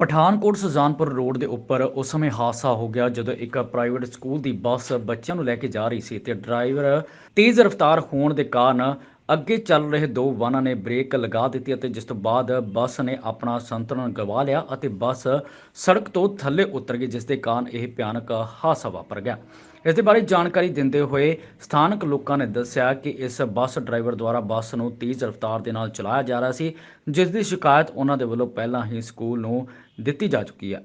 Pathankot Sujanpur road ਦੇ ਉੱਪਰ ਉਸ ਸਮੇਂ ਹਾਦਸਾ ਹੋ ਗਿਆ ਜਦੋਂ ਇੱਕ ਪ੍ਰਾਈਵੇਟ ਸਕੂਲ ਦੀ ਬੱਸ ਬੱਚਿਆਂ ਨੂੰ ਲੈ ਕੇ ਜਾ ਰਹੀ ਸੀ ਤੇ ਡਰਾਈਵਰ ਤੇਜ਼ ਰਫ਼ਤਾਰ ਹੋਣ ਦੇ ਕਾਰਨ ਅੱਗੇ ਚੱਲ ਰਹੇ ਦੋ ਵਾਹਨਾਂ ਨੇ ਬ੍ਰੇਕ ਲਗਾ ਦਿੱਤੀ ਅਤੇ ਜਿਸ ਤੋਂ ਬਾਅਦ ਬੱਸ ਨੇ ਆਪਣਾ ਸੰਤੁਲਨ ਗਵਾ ਲਿਆ ਅਤੇ ਬੱਸ ਸੜਕ ਤੋਂ ਥੱਲੇ ਉਤਰ ਗਈ, ਜਿਸ ਦੇ ਕਾਰਨ ਇਹ ਭਿਆਨਕ ਹਾਦਸਾ ਵਾਪਰ ਗਿਆ। ਇਸ ਦੇ ਬਾਰੇ ਜਾਣਕਾਰੀ ਦਿੰਦੇ ਹੋਏ ਸਥਾਨਕ ਲੋਕਾਂ ਨੇ ਦੱਸਿਆ ਕਿ ਇਸ ਬੱਸ ਡਰਾਈਵਰ ਦੁਆਰਾ ਬੱਸ ਨੂੰ ਤੇਜ਼ ਰਫ਼ਤਾਰ ਦੇ ਨਾਲ ਚਲਾਇਆ ਜਾ ਰਿਹਾ ਸੀ, ਜਿਸ ਦੀ ਸ਼ਿਕਾਇਤ ਉਹਨਾਂ ਦੇ ਵੱਲੋਂ ਪਹਿਲਾਂ ਹੀ ਸਕੂਲ ਨੂੰ ਦਿੱਤੀ ਜਾ ਚੁੱਕੀ ਹੈ।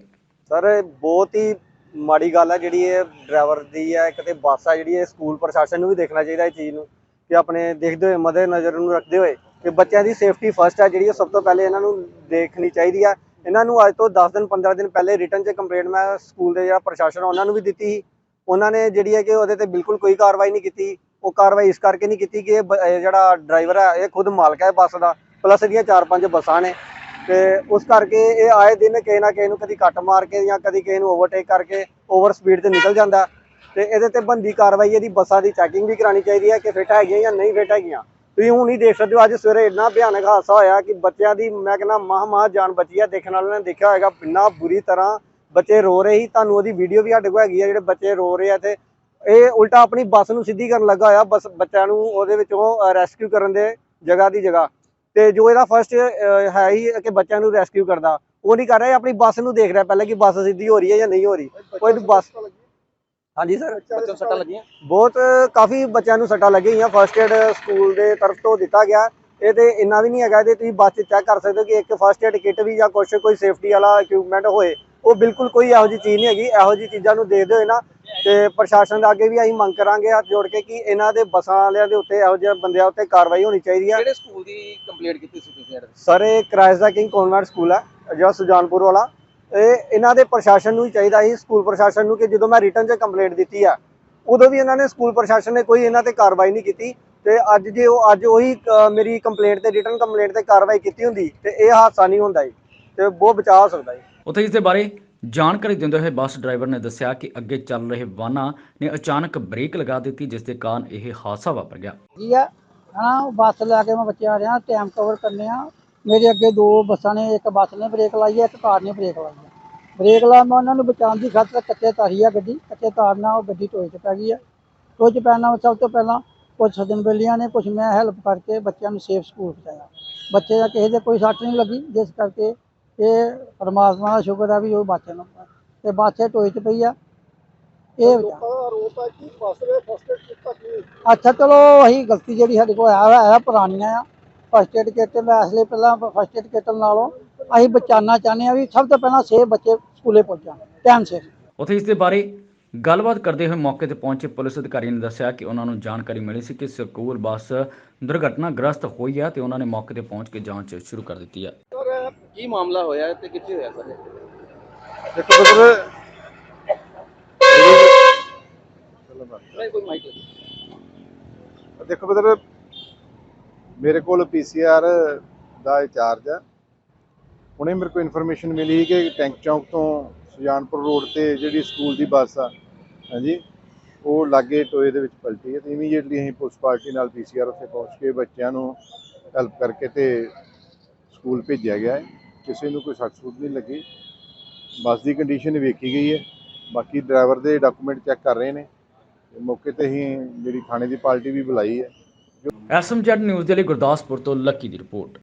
ਸਰ, ਇਹ ਬਹੁਤ ਹੀ ਮਾੜੀ ਗੱਲ ਹੈ ਜਿਹੜੀ ਇਹ ਡਰਾਈਵਰ ਦੀ ਹੈ ਕਿਤੇ ਬੱਸ ਆ ਜਿਹੜੀ ਇਹ ਸਕੂਲ ਪ੍ਰਸ਼ਾਸਨ ਨੂੰ ਵੀ ਦੇਖਣਾ ਚਾਹੀਦਾ ਇਹ ਚੀਜ਼ ਨੂੰ। ਕਿ ਆਪਣੇ ਦੇਖਦੇ ਹੋਏ ਮਦੇ ਨਜ਼ਰ ਨੂੰ ਰੱਖਦੇ ਹੋਏ ਕਿ ਬੱਚਿਆਂ ਦੀ ਸੇਫਟੀ ਫਸਟ ਹੈ ਜਿਹੜੀ ਉਹ ਸਭ ਤੋਂ ਪਹਿਲੇ ਇਹਨਾਂ ਨੂੰ ਦੇਖਣੀ ਚਾਹੀਦੀ ਹੈ ਇਹਨਾਂ ਨੂੰ ਅੱਜ ਤੋਂ 10 ਦਿਨ 15 ਦਿਨ ਪਹਿਲੇ ਰਿਟਰਨ 'ਚ ਕੰਪਲੇਂਟ ਮੈਂ ਸਕੂਲ ਦੇ ਜਿਹੜਾ ਪ੍ਰਸ਼ਾਸਨ ਉਹਨਾਂ ਨੂੰ ਵੀ ਦਿੱਤੀ ਸੀ। ਉਹਨਾਂ ਨੇ ਜਿਹੜੀ ਹੈ ਕਿ ਉਹਦੇ ਤੇ ਬਿਲਕੁਲ ਕੋਈ ਕਾਰਵਾਈ ਨਹੀਂ ਕੀਤੀ। ਉਹ ਕਾਰਵਾਈ ਇਸ ਕਰਕੇ ਨਹੀਂ ਕੀਤੀ ਕਿ ਇਹ ਬ- ਇਹ ਜਿਹੜਾ ਡਰਾਈਵਰ ਹੈ ਇਹ ਖੁਦ ਮਾਲਕ ਹੈ ਬੱਸ ਦਾ। ਪਲੱਸ ਇਹਦੀਆਂ 4-5 ਬੱਸਾਂ ਨੇ। ਤੇ ਉਸ ਕਰਕੇ ਇਹ ਆਏ ਦਿਨ ਕਿਸੇ ਨਾ ਕਿਸੇ ਨੂੰ ਕਦੀ ਕੱਟ ਮਾਰ ਕੇ ਜਾਂ ਕਦੀ ਕਿਸੇ ਨੂੰ ਓਵਰਟੇਕ ਕਰਕੇ ਓਵਰ ਸਪੀਡ ਤੇ ਨਿਕਲ ਜਾਂਦਾ। ਤੇ ਇਹਦੇ ਤੇ ਬੰਦੀ ਕਾਰਵਾਈ ਇਹਦੀ ਬੱਸਾਂ ਦੀ ਚੈਕਿੰਗ ਵੀ ਕਰਾਣੀ ਚਾਹੀਦੀ ਹੈ ਕਿ ਫਿੱਟ ਹੈਗੀਆਂ ਜਾਂ ਨਹੀਂ ਫਿੱਟ ਹੈਗੀਆਂ। ਤੁਸੀਂ ਹੁਣ ਹੀ ਦੇਖ ਸਕਦੇ ਹੋ ਅੱਜ ਸਵੇਰੇ ਇੰਨਾ ਭਿਆਨਕ ਹਾਦਸਾ ਹੋਇਆ ਕਿ ਬੱਚਿਆਂ ਦੀ ਮੈਂ ਕਹਿੰਦਾ ਮਾਹ ਮਾਹ ਜਾਨ ਬਚੀ ਹੈ ਦੇਖਣ ਵਾਲਿਆਂ ਨੇ ਦੇਖਿਆ ਹੋਏਗਾ ਇੰਨਾ ਬੁਰੀ ਤਰ੍ਹਾਂ ਬੱਚੇ ਰੋ ਰਹੇ ਸੀ। ਤੁਹਾਨੂੰ ਉਹਦੀ ਵੀਡੀਓ ਵੀ ਸਾਡੇ ਕੋਲ ਹੈਗੀ ਆ ਜਿਹੜੇ ਬੱਚੇ ਰੋ ਰਹੇ ਆ ਤੇ ਇਹ ਉਲਟਾ ਆਪਣੀ ਬੱਸ ਨੂੰ ਸਿੱਧੀ ਕਰਨ ਲੱਗਾ ਹੋਇਆ ਬਸ ਬੱਚਿਆਂ ਨੂੰ ਉਹਦੇ ਵਿੱਚੋਂ ਰੈਸਕਿਊ ਕਰਨ ਦੇ ਜਗ੍ਹਾ ਦੀ ਜਗ੍ਹਾ। ਤੇ ਜੋ ਇਹਦਾ ਫਰਸਟ ਹੈ ਹੀ ਕਿ ਬੱਚਿਆਂ ਨੂੰ ਰੈਸਕਿਊ ਕਰਦਾ। ਉਹ ਨਹੀਂ ਕਰ ਰਿਹਾ ਆਪਣੀ ਬੱਸ ਨੂੰ ਦੇਖ ਰਿਹਾ ਪਹਿਲਾਂ ਕਿ ਬੱਸ ਸਿੱਧੀ ਹੋ ਰਹੀ ਹੈ ਜਾਂ ਨਹੀਂ ਹੋ ਰਹੀ। ਕੋਈ ਬੱਸ ਹਾਂਜੀ ਸਰ ਬੱਚਿਆਂ ਸੱਟਾਂ ਲੱਗੀਆਂ? ਬਹੁਤ ਕਾਫੀ ਬੱਚਿਆਂ ਨੂੰ ਸੱਟਾਂ ਲੱਗੀਆਂ ਫਰਸਟ ਏਡ ਸਕੂਲ ਦੇ ਤਰਫ ਤੋਂ ਦਿੱਤਾ ਗਿਆ। ਇਹ ਤੇ ਇੰਨਾ ਵੀ ਨਹੀਂ ਹੈਗਾ ਇਹਦੇ ਤੁਸੀਂ ਬੱਸ 'ਚ ਚੈੱਕ ਕਰ ਸਕਦੇ ਹੋ ਕਿ ਇੱਕ ਫਰਸਟ ਏਡ ਕਿੱਟ ਵੀ ਜਾਂ ਕੁਛ ਕੋਈ ਸੇਫਟੀ ਵਾਲਾ ਇਕਵਿਪਮੈਂਟ ਹੋਏ ਉਹ ਬਿਲਕੁਲ ਕੋਈ ਇਹੋ ਜਿਹੀ ਚੀਜ਼ ਨਹੀਂ ਹੈਗੀ। ਇਹੋ ਜਿਹੀ ਚੀਜ਼ਾਂ ਨੂੰ ਦੇਖਦੇ ਹੋਏ ਨਾ ਤੇ ਪ੍ਰਸ਼ਾਸਨ ਦੇ ਅੱਗੇ ਵੀ ਅਸੀਂ ਮੰਗ ਕਰਾਂਗੇ ਹੱਥ ਜੋੜ ਕੇ ਕਿ ਇਹਨਾਂ ਦੇ ਬੱਸਾਂ ਵਾਲਿਆਂ ਦੇ ਉੱਤੇ ਇਹੋ ਜਿਹੇ ਬੰਦਿਆਂ ਉੱਤੇ ਕਾਰਵਾਈ ਹੋਣੀ ਚਾਹੀਦੀ ਹੈ ਕਿਹੜੇ ਸਕੂਲ ਦੀ ਕੰਪਲੇਂਟ ਕੀਤੀ ਸੀ ਤੁਸੀਂ? ਸਰ ਇਹ Christ the king convent school ਹੈ ਜਿਹੜਾ ਸੁਜਾਨਪੁਰ ਵਾਲਾ। ਇਹ ਇਹਨਾਂ ਦੇ ਪ੍ਰਸ਼ਾਸਨ ਨੂੰ ਹੀ ਚਾਹੀਦਾ ਸੀ ਸਕੂਲ ਪ੍ਰਸ਼ਾਸਨ ਨੂੰ ਕਿ ਜਦੋਂ ਮੈਂ ਰਿਟਰਨ 'ਚ ਕੰਪਲੇਂਟ ਦਿੱਤੀ ਆ ਉਦੋਂ ਵੀ ਇਹਨਾਂ ਨੇ ਸਕੂਲ ਪ੍ਰਸ਼ਾਸਨ ਨੇ ਕੋਈ ਇਹਨਾਂ ਤੇ ਕਾਰਵਾਈ ਨਹੀਂ ਕੀਤੀ ਤੇ ਅੱਜ ਜੇ ਉਹ ਅੱਜ ਉਹੀ ਮੇਰੀ ਕੰਪਲੇਂਟ ਤੇ ਰਿਟਰਨ ਕੰਪਲੇਂਟ ਤੇ ਕਾਰਵਾਈ ਕੀਤੀ ਹੁੰਦੀ ਤੇ ਇਹ ਹਾਦਸਾ ਨਹੀਂ ਹੁੰਦਾ ਜੀ ਤੇ ਬਹੁਤ ਬਚਾਅ ਹੋ ਸਕਦਾ ਜੀ। ਉੱਥੇ ਇਸ ਦੇ ਬਾਰੇ ਜਾਣਕਾਰੀ ਦਿੰਦੇ ਹੋਏ ਬੱਸ ਡਰਾਈਵਰ ਨੇ ਦੱਸਿਆ ਕਿ ਅੱਗੇ ਚੱਲ ਰਹੇ ਵਾਹਨਾਂ ਨੇ ਅਚਾਨਕ ਬ੍ਰੇਕ ਲਗਾ ਦਿੱਤੀ ਜਿਸ ਦੇ ਕਾਰਨ ਇਹ ਹਾਦਸਾ ਵਾਪਰ ਗਿਆ। ਕੀ ਆ ਉਹ ਬੱਸ ਲੈ ਕੇ ਮੈਂ ਬੱਚੇ ਆ ਰਿਹਾ ਟਾਈਮ ਕਵਰ ਕਰਨੇ ਆ ਮੇਰੇ ਅੱਗੇ ਦੋ ਬੱਸਾਂ ਨੇ ਇੱਕ ਬੱਸ ਨੇ ਬ੍ਰੇਕ ਲਾਈ ਹੈ ਇੱਕ ਕਾਰ ਨੇ ਬ੍ਰੇਕ ਲਾਈ ਹੈ ਬ੍ਰੇਕ ਲਾ ਮੈਂ ਉਹਨਾਂ ਨੂੰ ਬਚਾਉਣ ਦੀ ਖਾਤਰ ਕੱਚੇ ਤਾਰੀ ਆ ਗੱਡੀ ਕੱਚੇ ਤਾਰ ਨਾਲ ਉਹ ਗੱਡੀ ਟੋਏ 'ਚ ਪੈ ਗਈ ਹੈ ਟੋਏ 'ਚ ਪੈਣ ਨਾਲ ਸਭ ਤੋਂ ਪਹਿਲਾਂ ਕੁਝ ਸੱਜਣ ਬੇਲੀਆਂ ਨੇ ਕੁਝ ਮੈਂ ਹੈਲਪ ਕਰਕੇ ਬੱਚਿਆਂ ਨੂੰ ਸੇਫ ਸਕੂਲ ਪਹੁੰਚਾਇਆ। ਬੱਚੇ ਦਾ ਕਿਸੇ ਦੇ ਕੋਈ ਸੱਟ ਨਹੀਂ ਲੱਗੀ ਜਿਸ ਕਰਕੇ ਇਹ ਪਰਮਾਤਮਾ ਦਾ ਸ਼ੁਕਰ ਹੈ ਵੀ ਉਹ ਬਚੇ ਨਾ ਤੇ ਬੱਸ ਇਹ ਟੋਏ 'ਚ ਪਈ ਆ। ਇਹ ਬਚਾ ਅੱਛਾ ਚਲੋ ਅਸੀਂ ਗਲਤੀ ਜਿਹੜੀ ਸਾਡੇ ਕੋਲ ਆ ਹੈ ਪੁਰਾਣੀਆਂ ਆ। ਫਸਟ ਏਡ ਕਿੱਟ ਲੈ ਇਸ ਲਈ ਪਹਿਲਾਂ ਫਸਟ ਏਡ ਕਿੱਟ ਨਾਲੋਂ ਅਸੀਂ ਬਚਾਉਣਾ ਚਾਹੁੰਦੇ ਆ ਵੀ ਸਭ ਤੋਂ ਪਹਿਲਾਂ ਸੇਫ ਬੱਚੇ ਸਕੂਲੇ ਪਹੁੰਚਣ ਟਾਈਮ ਸਿਰ। ਉੱਥੇ ਇਸ ਦੇ ਬਾਰੇ ਗੱਲਬਾਤ ਕਰਦੇ ਹੋਏ ਮੌਕੇ ਤੇ ਪਹੁੰਚੇ ਪੁਲਿਸ ਅਧਿਕਾਰੀ ਨੇ ਦੱਸਿਆ ਕਿ ਉਹਨਾਂ ਨੂੰ ਜਾਣਕਾਰੀ ਮਿਲੀ ਸੀ ਕਿ ਸਕੂਲ ਬੱਸ ਦੁਰਘਟਨਾਗ੍ਰਸਤ ਹੋਈ ਹੈ ਤੇ ਉਹਨਾਂ ਨੇ ਮੌਕੇ ਤੇ ਪਹੁੰਚ ਕੇ ਜਾਂਚ ਸ਼ੁਰੂ ਕਰ ਦਿੱਤੀ ਹੈ। ਸਰ ਕੀ ਮਾਮਲਾ ਹੋਇਆ ਤੇ ਕਿੱਥੇ ਹੋਇਆ ਸਰ? ਦੇਖੋ ਮਾਈਕ ਦੇਖੋ ਬਦਰ ਮੇਰੇ ਕੋਲ ਪੀਸੀਆਰ ਦਾ ਇੰਚਾਰਜ ਆ। ਹੁਣੇ ਮੇਰੇ ਕੋਲ ਇਨਫੋਰਮੇਸ਼ਨ ਮਿਲੀ ਕਿ ਟੈਂਕ ਚੌਂਕ ਤੋਂ ਸੁਜਾਨਪੁਰ ਰੋਡ ਤੇ ਜਿਹੜੀ ਸਕੂਲ ਦੀ ਬੱਸ ਆ, ਹਾਂਜੀ, ਉਹ ਲਾਗੇ ਟੋਏ ਦੇ ਵਿੱਚ ਪਲਟੀ ਹੈ ਤੇ ਇਮੀਡੀਏਟਲੀ ਅਸੀਂ ਪੁਲਿਸ ਪਾਰਟੀ ਨਾਲ ਪੀਸੀਆਰ ਉੱਥੇ ਪਹੁੰਚ ਕੇ ਬੱਚਿਆਂ ਨੂੰ ਹੈਲਪ ਕਰਕੇ ਤੇ ਸਕੂਲ ਭੇਜਿਆ ਗਿਆ ਹੈ। ਕਿਸੇ ਨੂੰ ਕੋਈ ਸੱਟ ਸੁੱਟ ਨਹੀਂ ਲੱਗੀ। ਬੱਸ ਦੀ ਕੰਡੀਸ਼ਨ ਵੇਖੀ ਗਈ ਹੈ। ਬਾਕੀ ਡਰਾਈਵਰ ਦੇ ਡਾਕੂਮੈਂਟ ਚੈੱਕ ਕਰ ਰਹੇ ਨੇ। ਤੇ ਮੌਕੇ ਤੇ ਹੀ ਜਿਹੜੀ ਥਾਣੇ ਦੀ ਪਾਰਟੀ ਵੀ ਬੁਲਾਈ ਹੈ। ਐਸਐਮਜੈਡ ਨਿਊਜ਼ ਦੇ ਲਈ ਗੁਰਦਾਸਪੁਰ ਤੋਂ ਲੱਕੀ ਦੀ ਰਿਪੋਰਟ।